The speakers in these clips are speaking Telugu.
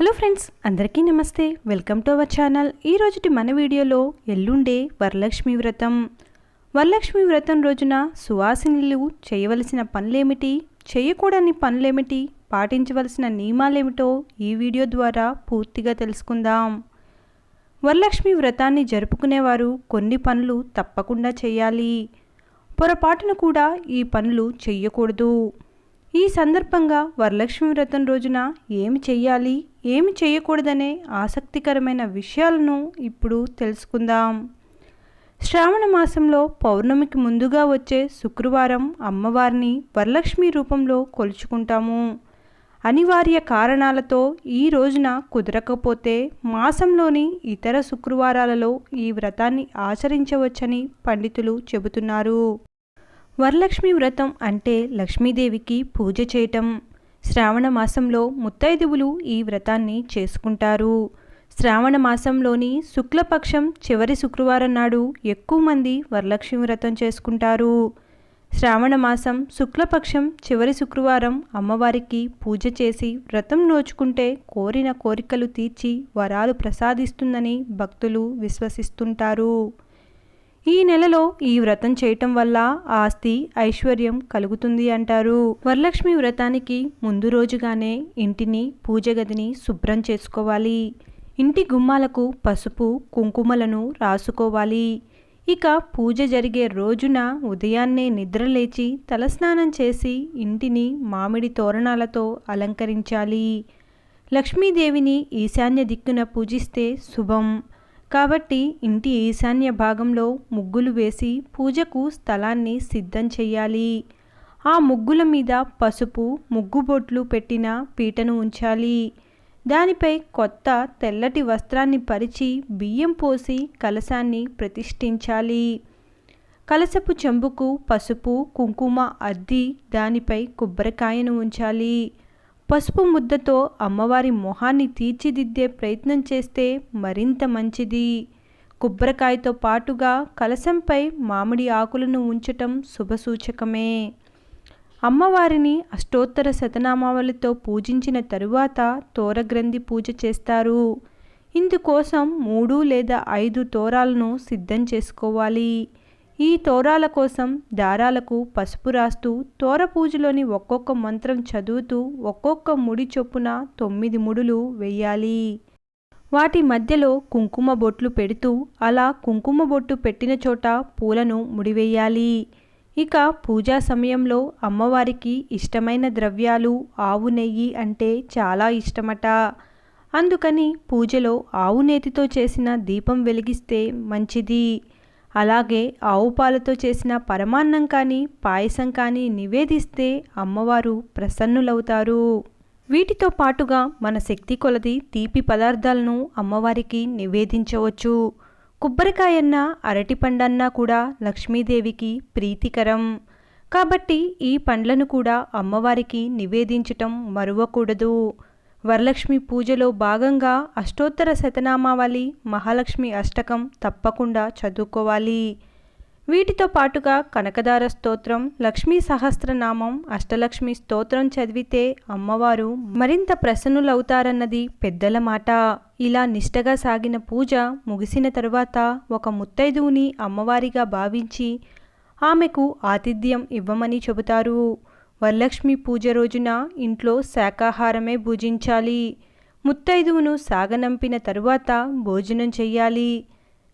హలో ఫ్రెండ్స్ అందరికీ నమస్తే. Welcome to our channel. ఈరోజుటి మన వీడియోలో ఎల్లుండే వరలక్ష్మి వ్రతం. వరలక్ష్మి వ్రతం రోజున సువాసినిలు చేయవలసిన పనులేమిటి? చేయకూడని పనులేమిటి? పాటించవలసిన నియమాలేమిటో ఈ వీడియో ద్వారా పూర్తిగా తెలుసుకుందాం. వరలక్ష్మి వ్రతాన్ని జరుపుకునేవారు కొన్ని పనులు తప్పకుండా చేయాలి. పొరపాటున కూడా ఈ పనులు చేయకూడదు ఈ సందర్భంగా వరలక్ష్మి వ్రతం రోజున ఏమి చెయ్యాలి ఏమి చేయకూడదనే ఆసక్తికరమైన విషయాలను ఇప్పుడు తెలుసుకుందాం. శ్రావణ మాసంలో పౌర్ణమికి ముందుగా వచ్చే శుక్రవారం అమ్మవారిని వరలక్ష్మి రూపంలో కొలుచుకుంటాము. అనివార్య కారణాలతో ఈ రోజున కుదరకపోతే మాసంలోని ఇతర శుక్రవారాలలో ఈ వ్రతాన్ని ఆచరించవచ్చని పండితులు చెబుతున్నారు. వరలక్ష్మి వ్రతం అంటే లక్ష్మీదేవికి పూజ చేయటం. శ్రావణ మాసంలో ముత్తైదువులు ఈ వ్రతాన్ని చేసుకుంటారు. శ్రావణ మాసంలోని శుక్లపక్షం చివరి శుక్రవారం నాడు ఎక్కువ మంది వరలక్ష్మి వ్రతం చేసుకుంటారు. శ్రావణ మాసం శుక్లపక్షం చివరి శుక్రవారం అమ్మవారికి పూజ చేసి వ్రతం నోచుకుంటే కోరిన కోరికలు తీర్చి వరాలు ప్రసాదిస్తుందని భక్తులు విశ్వసిస్తుంటారు. ఈ నెలలో ఈ వ్రతం చేయటం వల్ల ఆస్తి ఐశ్వర్యం కలుగుతుంది అంటారు. వరలక్ష్మి వ్రతానికి ముందు రోజుగానే ఇంటిని పూజ గదిని శుభ్రం చేసుకోవాలి. ఇంటి గుమ్మాలకు పసుపు కుంకుమలను రాసుకోవాలి. ఇక పూజ జరిగే రోజున ఉదయాన్నే నిద్రలేచి తలస్నానం చేసి ఇంటిని మామిడి తోరణాలతో అలంకరించాలి. లక్ష్మీదేవిని ఈశాన్య దిక్కున పూజిస్తే శుభం. కాబట్టి ఇంటి ఈశాన్య భాగంలో ముగ్గులు వేసి పూజకు స్థలాన్ని సిద్ధం చేయాలి ఆ ముగ్గుల మీద పసుపు ముగ్గుబొట్లు పెట్టిన పీటను ఉంచాలి. దానిపై కొత్త తెల్లటి వస్త్రాన్ని పరిచి బియ్యం పోసి కలశాన్ని ప్రతిష్ఠించాలి. కలసపు చెంబుకు పసుపు కుంకుమ అద్ది దానిపై కొబ్బరికాయను ఉంచాలి. పసుపు ముద్దతో అమ్మవారి మొహాన్ని తీర్చిదిద్దే ప్రయత్నం చేస్తే మరింత మంచిది. కొబ్బరికాయతో పాటుగా కలశంపై మామిడి ఆకులను ఉంచటం శుభసూచకమే అమ్మవారిని అష్టోత్తర శతనామావళితో పూజించిన తరువాత తోరగ్రంథి పూజ చేస్తారు. ఇందుకోసం మూడు లేదా ఐదు తోరాలను సిద్ధం చేసుకోవాలి. ఈ తోరాల కోసం దారాలకు పసుపు రాస్తూ తోర పూజలోని ఒక్కొక్క మంత్రం చదువుతూ ఒక్కొక్క ముడి చొప్పున తొమ్మిది ముడులు వెయ్యాలి. వాటి మధ్యలో కుంకుమ బొట్లు పెడుతూ అలా కుంకుమ బొట్టు పెట్టిన చోట పూలను ముడివేయాలి ఇక పూజా సమయంలో అమ్మవారికి ఇష్టమైన ద్రవ్యాలు ఆవు నెయ్యి అంటే చాలా ఇష్టమట. అందుకని పూజలో ఆవు నేతితో చేసిన దీపం వెలిగిస్తే మంచిది. అలాగే ఆవు పాలతో చేసిన పరమాన్నం కానీ పాయసం కానీ నివేదిస్తే అమ్మవారు ప్రసన్నులవుతారు. వీటితో పాటుగా మన శక్తి కొలది తీపి పదార్థాలను అమ్మవారికి నివేదించవచ్చు. కొబ్బరికాయన్న అరటిపండన్నా కూడా లక్ష్మీదేవికి ప్రీతికరం. కాబట్టి ఈ పండ్లను కూడా అమ్మవారికి నివేదించటం మరువకూడదు. వరలక్ష్మి పూజలో భాగంగా అష్టోత్తర శతనామావళి మహాలక్ష్మి అష్టకం తప్పకుండా చదువుకోవాలి. వీటితో పాటుగా కనకదార స్తోత్రం లక్ష్మీ సహస్రనామం అష్టలక్ష్మి స్తోత్రం చదివితే అమ్మవారు మరింత ప్రసన్నులవుతారన్నది పెద్దల మాట. ఇలా నిష్టగా సాగిన పూజ ముగిసిన తరువాత ఒక ముత్తైదువుని అమ్మవారిగా భావించి ఆమెకు ఆతిథ్యం ఇవ్వమని చెబుతారు. వరలక్ష్మి పూజ రోజున ఇంట్లో శాకాహారమే పూజించాలి ముత్తైదువును సాగనంపిన తరువాత భోజనం చెయ్యాలి.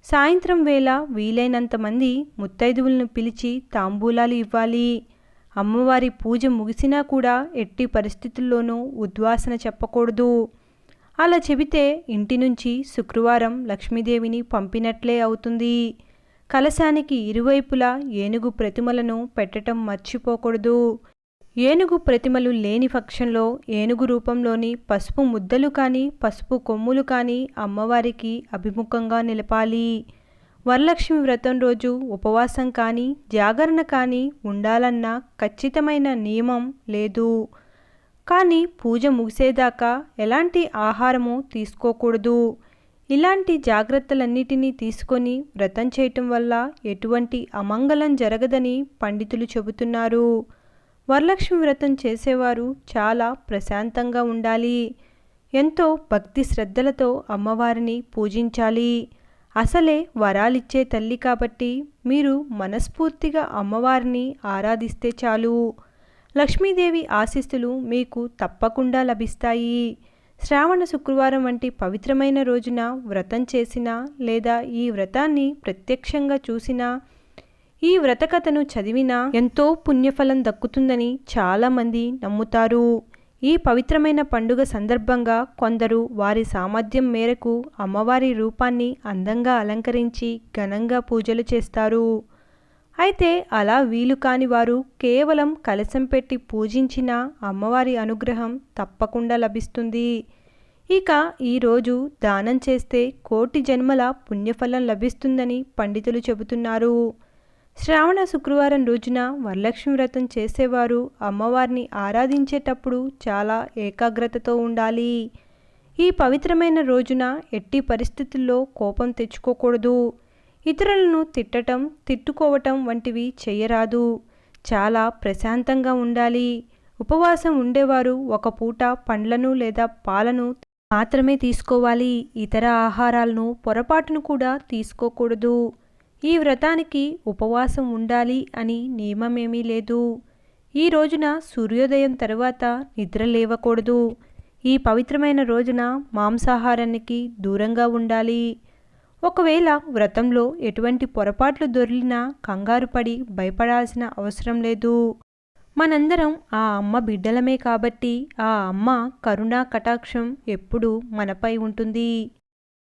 సాయంత్రం వేళ వీలైనంతమంది ముత్తైదువులను పిలిచి తాంబూలాలు ఇవ్వాలి. అమ్మవారి పూజ ముగిసినా కూడా ఎట్టి పరిస్థితుల్లోనూ ఉద్వాసన చెప్పకూడదు. అలా చెబితే ఇంటి నుంచి శుక్రవారం లక్ష్మీదేవిని పంపినట్లే అవుతుంది. కలశానికి ఇరువైపులా ఏనుగు ప్రతిమలను పెట్టడం మర్చిపోకూడదు. ఏనుగు ప్రతిమలు లేని పక్షంలో ఏనుగు రూపంలోని పసుపు ముద్దలు కానీ పసుపు కొమ్ములు కానీ అమ్మవారికి అభిముఖంగా నిలపాలి. వరలక్ష్మి వ్రతం రోజు ఉపవాసం కానీ జాగరణ కానీ ఉండాలన్న ఖచ్చితమైన నియమం లేదు. కానీ పూజ ముగిసేదాకా ఎలాంటి ఆహారము తీసుకోకూడదు. ఇలాంటి జాగ్రత్తలన్నిటినీ తీసుకొని వ్రతం చేయటం వల్ల ఎటువంటి అమంగళం జరగదని పండితులు చెబుతున్నారు. వరలక్ష్మి వ్రతం చేసేవారు చాలా ప్రశాంతంగా ఉండాలి. ఎంతో భక్తి శ్రద్ధలతో అమ్మవారిని పూజించాలి. అసలే వరాలిచ్చే తల్లి కాబట్టి మీరు మనస్ఫూర్తిగా అమ్మవారిని ఆరాధిస్తే చాలు. లక్ష్మీదేవి ఆశీస్సులు మీకు తప్పకుండా లభిస్తాయి. శ్రావణ శుక్రవారం వంటి పవిత్రమైన రోజున వ్రతం చేసినా లేదా ఈ వ్రతాన్ని ప్రత్యక్షంగా చూసినా ఈ వ్రతకథను చదివినా ఎంతో పుణ్యఫలం దక్కుతుందని చాలామంది నమ్ముతారు. ఈ పవిత్రమైన పండుగ సందర్భంగా కొందరు వారి సామర్థ్యం మేరకు అమ్మవారి రూపాన్ని అందంగా అలంకరించి ఘనంగా పూజలు చేస్తారు. అయితే అలా వీలు కాని వారు కేవలం కలశం పెట్టి పూజించిన అమ్మవారి అనుగ్రహం తప్పకుండా లభిస్తుంది. ఇక ఈరోజు దానం చేస్తే కోటి జన్మల పుణ్యఫలం లభిస్తుందని పండితులు చెబుతున్నారు. శ్రావణ శుక్రవారం రోజున వరలక్ష్మి వ్రతం చేసేవారు అమ్మవారిని ఆరాధించేటప్పుడు చాలా ఏకాగ్రతతో ఉండాలి. ఈ పవిత్రమైన రోజున ఎట్టి పరిస్థితుల్లో కోపం తెచ్చుకోకూడదు. ఇతరులను తిట్టటం తిట్టుకోవటం వంటివి చేయరాదు. చాలా ప్రశాంతంగా ఉండాలి. ఉపవాసం ఉండేవారు ఒక పూట పండ్లను లేదా పాలను మాత్రమే తీసుకోవాలి. ఇతర ఆహారాలను పొరపాటును కూడా తీసుకోకూడదు. ఈ వ్రతానికి ఉపవాసం ఉండాలి అని నియమమేమీ లేదు. ఈ రోజున సూర్యోదయం తర్వాత నిద్ర లేవకూడదు. ఈ పవిత్రమైన రోజున మాంసాహారానికి దూరంగా ఉండాలి. ఒకవేళ వ్రతంలో ఎటువంటి పొరపాట్లు దొరికినా కంగారు పడి భయపడాల్సిన అవసరం లేదు. మనందరం ఆ అమ్మ బిడ్డలమే కాబట్టి ఆ అమ్మ కరుణా కటాక్షం ఎప్పుడూ మనపై ఉంటుంది.